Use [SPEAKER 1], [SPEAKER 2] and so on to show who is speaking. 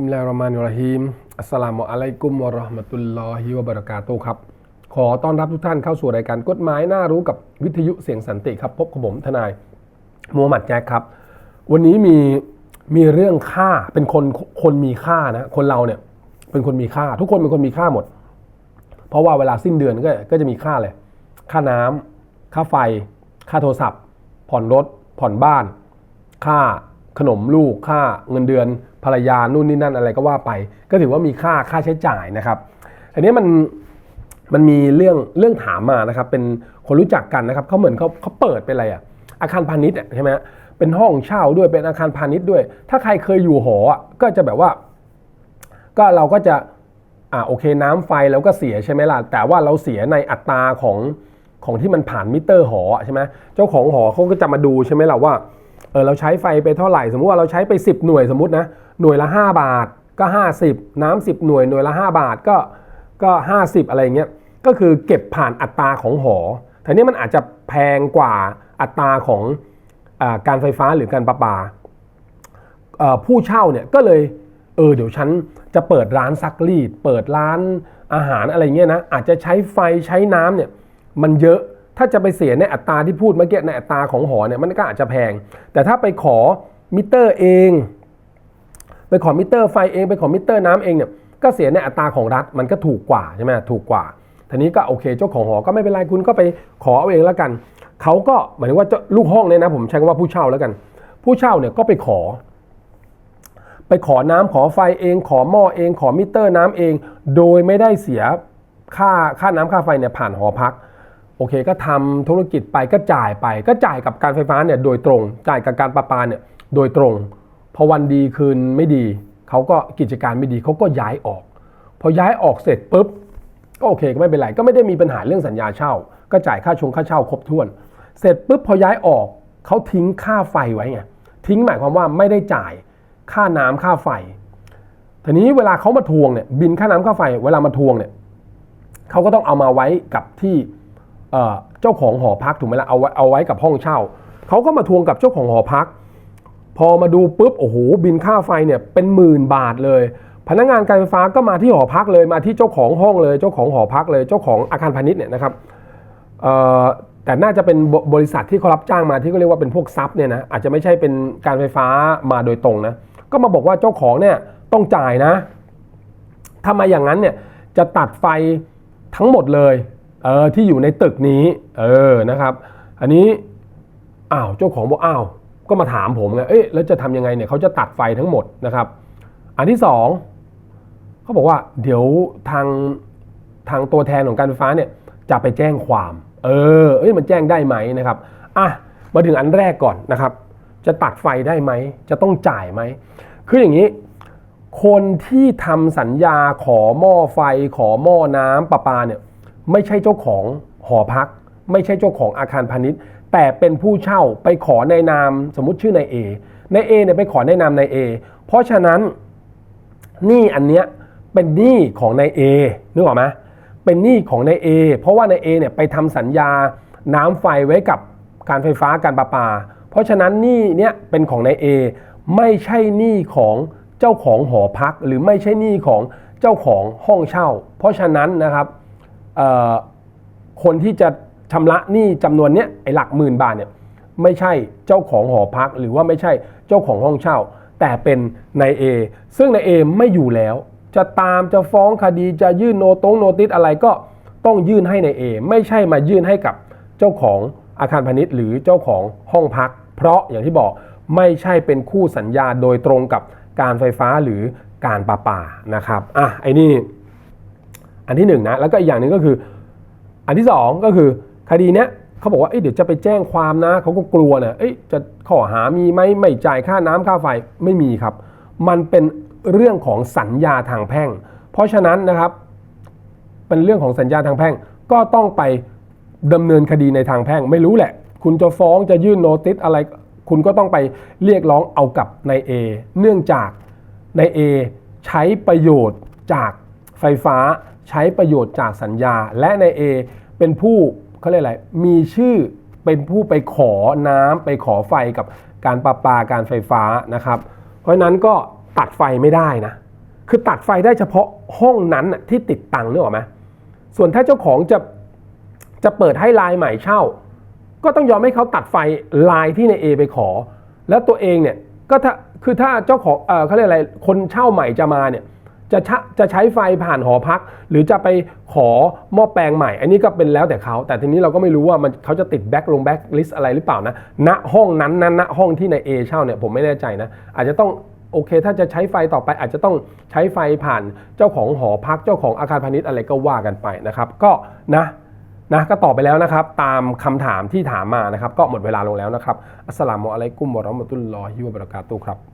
[SPEAKER 1] บิมลารเรามานิรฮีม อัสสลามุอะลัยกุมวะราะห์มะตุลลอฮิวะบะเราะกาตุครับ ขอต้อนรับทุกท่านเข้าสู่รายการกฎหมายน่ารู้กับวิทยุเสียงสันติครับ พบกับผมทนายมูฮัมหมัดแจ็คครับ วันนี้มีมีเรื่องค่าเป็นคนคนมีค่านะ คนเราเนี่ยเป็นคนมีค่า ทุกคนเป็นคนมีค่าหมด เพราะว่าเวลาสิ้นเดือนก็ก็จะมีค่าเลยค่าน้ำค่าไฟ ค่าโทรศัพท์ ผ่อนรถ ผ่อนบ้าน ค่า ขนมลูกค่าเงินเดือนภรรยานู่นนี่นั่นอะไรก็ว่าไป ก็ถือว่ามีค่าค่าใช้จ่ายนะครับ อันนี้มันมันมีเรื่องเรื่องถามมานะครับ เป็นคนรู้จักกันนะครับเขาเหมือนเขาเขาเปิดเป็นอะไรอะอาคารพาณิชย์ใช่ไหมเป็นห้องเช่าด้วยเป็นอาคารพาณิชย์ด้วย ถ้าใครเคยอยู่หออะก็จะแบบว่า ก็เราก็จะอ่าโอเคน้ำไฟเราก็เสียใช่ไหมล่ะแต่ว่าเราเสียในอัตราของของที่มันผ่านมิเตอร์หอใช่ไหมเจ้าของหอเขาก็จะมาดูใช่ไหมล่ะว่า เออเราใช้ไฟไปเท่าไหร่ สมมุติว่าเราใช้ไป 10 หน่วยสมมตินะหน่วยละ 5 บาทก็ 50 น้ำ10 หน่วยหน่วยละ 5 บาทก็ก็ 50 อะไรเงี้ยก็คือเก็บผ่านอัตราของหอแต่นี้มันอาจจะแพงกว่าอัตราของอการไฟฟ้าหรือการประปาผู้เช่าเนี่ยก็เลยเออเดี๋ยวฉันจะเปิดร้านซักรีด เปิดร้านอาหารอะไรเงี้ยนะอาจจะใช้ไฟใช้น้ำเนี่ยมันเยอะ ถ้าจะไปเสียในอัตราที่พูดเมื่อกี้ในอัตราของหอเนี่ยมันก็อาจจะแพง แต่ถ้าไปขอมิเตอร์เอง ไปขอมิเตอร์ไฟเองไปขอมิเตอร์น้ำเองเนี่ยก็เสียในอัตราของรัฐมันก็ถูกกว่าใช่ไหมถูกกว่าทีนี้ก็โอเคเจ้าของหอก็ไม่เป็นไรคุณก็ไปขอเอาเองแล้วกันเขาก็หมายถึงว่าจ้าลูกห้องเนี่ยนะผมใช้คำว่าผู้เช่าแล้วกัน ผู้เช่าเนี่ยก็ไปขอ ไปขอน้ำขอไฟเอง ขอหม้อเอง ขอมิเตอร์น้ำเอง โดยไม่ได้เสียค่าค่าน้ำค่าไฟเนี่ยผ่านหอพัก โอเคก็ทำธุรกิจไปก็จ่ายไป ก็จ่ายกับการไฟฟ้าเนี่ยโดยตรง จ่ายกับการประปาเนี่ยโดยตรง พอวันดีคืนไม่ดีเขาก็กิจการไม่ดีเขาก็ย้ายออก พอย้ายออกเสร็จปุ๊บก็โอเคก็ไม่เป็นไรก็ไม่ได้มีปัญหาเรื่องสัญญาเช่า ก็จ่ายค่าชงค่าเช่าครบถ้วน เสร็จปุ๊บพอย้ายออกเขาทิ้งค่าไฟไว้ไงทิ้งหมายความว่าไม่ได้จ่ายค่าน้ำค่าไฟทีนี้เวลาเขามาทวงเนี่ยบินค่าน้ำค่าไฟ เวลามาทวงเนี่ยเขาก็ต้องเอามาไว้กับที่ เจ้าของหอพักถูกไหมล่ะเอาไว้เอาไว้กับห้องเช่าเขาก็มาทวงกับเจ้าของหอพัก พอมาดูปุ๊บโอ้โหบินค่าไฟเนี่ยเป็นหมื่นบาทเลย พนักงานการไฟฟ้าก็มาที่หอพักเลยมาที่เจ้าของห้องเลยเจ้าของหอพักเลยเจ้าของอาคารพาณิชย์เนี่ยนะครับแต่น่าจะเป็นบบริษัทที่เขารับจ้างมาที่เขาเรียกว่าเป็นพวกซับเนี่ยนะอาจจะไม่ใช่เป็นการไฟฟ้ามาโดยตรงนะก็มาบอกว่าเจ้าของเนี่ยต้องจ่ายนะ ถ้ามาอย่างนั้นเนี่ยจะตัดไฟทั้งหมดเลย เออที่อยู่ในตึกนี้เออนะครับ อันนี้อ้าวเจ้าของบอกอ้าวก็มาถามผมไงเอ๊ะแล้วจะทำยังไงเนี่ยเขาจะตัดไฟทั้งหมดนะครับ อันที่สองเขาบอกว่าเดี๋ยวทางทางตัวแทนของการไฟฟ้าเนี่ยจะไปแจ้งความ เออเอ้ยมันแจ้งได้ไหมนะครับอะมาถึงอันแรกก่อนนะครับ จะตัดไฟได้ไหม จะต้องจ่ายไหม คืออย่างนี้ คนที่ทำสัญญาขอหม้อไฟขอหม้อน้ำประปาเนี่ย ไม่ใช่เจ้าของหอพัก ไม่ใช่เจ้าของอาคารพาณิชย์ แต่เป็นผู้เช่าไปขอในนามสมมติชื่อนายเอนายเอเนี่ยไปขอในนามนายเอเพราะฉะนั้นหนี้อันเนี้ยเป็นหนี้ของนายเอนึกออกไหมเป็นหนี้ของนายเอเพราะว่านายเอเนี่ยไปทำสัญญาน้ำไฟไว้กับการไฟฟ้าการประปา เพราะฉะนั้นหนี้เนี้ยเป็นของนายเอไม่ใช่หนี้ของเจ้าของหอพัก หรือไม่ใช่หนี้ของเจ้าของห้องเช่า เพราะฉะนั้นนะครับ คนที่จะชำระหนี้จำนวนเนี้ยไอ้หลักหมื่นบาทเนี่ยไม่ใช่เจ้าของหอพักหรือว่าไม่ใช่เจ้าของห้องเช่า แต่เป็นนายเอซึ่งนายเอไม่อยู่แล้ว จะตามจะฟ้องคดีจะยื่นโนตงโนติสอะไรก็ต้องยื่นให้นายเอไม่ใช่มายื่นให้กับเจ้าของอาคารพาณิชย์ หรือเจ้าของห้องพัก เพราะอย่างที่บอกไม่ใช่เป็นคู่สัญญาโดยตรงกับการไฟฟ้าหรือการประปานะครับอะไอ้นี่ อันที่หนึ่งนะแล้วก็อีกอย่างหนึ่งก็คือ อันที่สองก็คือคดีเนี้ยเขาบอกว่าเอ้ยเดี๋ยวจะไปแจ้งความนะเขาก็กลัวนะเอ้ยจะข้อหามีไหมไม่จ่ายค่าน้ำค่าไฟไม่มีครับ มันเป็นเรื่องของสัญญาทางแพ่ง เพราะฉะนั้นนะครับ เป็นเรื่องของสัญญาทางแพ่ง ก็ต้องไปดำเนินคดีในทางแพ่ง ไม่รู้แหละ คุณจะฟ้องจะยื่นโนติสอะไร คุณก็ต้องไปเรียกร้องเอากับนายเอเนื่องจากนายเอใช้ประโยชน์จาก ไฟฟ้าใช้ประโยชน์จากสัญญา และนายเอเป็นผู้เขาเรียกอะไรมีชื่อเป็นผู้ไปขอน้ำไปขอไฟกับการประปาการไฟฟ้านะครับ เพราะฉะนั้นก็ตัดไฟไม่ได้นะ คือตัดไฟได้เฉพาะห้องนั้นที่ติดตังค์นึกออกไหมส่วนถ้าเจ้าของจะจะเปิดให้ลน์ใหม่เช่า ก็ต้องยอมให้เขาตัดไฟลน์ที่ใน A ไปขอ แล้วตัวเองเนี่ยก็ถ้าคือถ้าเจ้าของเออเขาเรียกอะไรคนเช่าใหม่จะมาเนี่ย จะชะจะใช้ไฟผ่านหอพัก หรือจะไปขอหม้อแปลงใหม่ อันนี้ก็เป็นแล้วแต่เขา แต่ทีนี้เราก็ไม่รู้ว่ามันเขาจะติดแบ็คลงแบ็คลิสอะไรหรือเปล่านะณห้องนั้นนะณห้องที่ใน A เช่าเนี่ยผมไม่แน่ใจนะ อาจจะต้องโอเค ถ้าจะใช้ไฟต่อไปอาจจะต้องใช้ไฟผ่านเจ้าของหอพักเจ้าของอาคารพาณิชย์อะไรก็ว่ากันไปนะครับ ก็นะนะก็ตอบไปแล้วนะครับ ตามคำถามที่ถามมานะครับ ก็หมดเวลาลงแล้วนะครับอัสสลามุอะลัยกุมวะเราะมะตุลลอฮิวะบะเราะกาตุครับ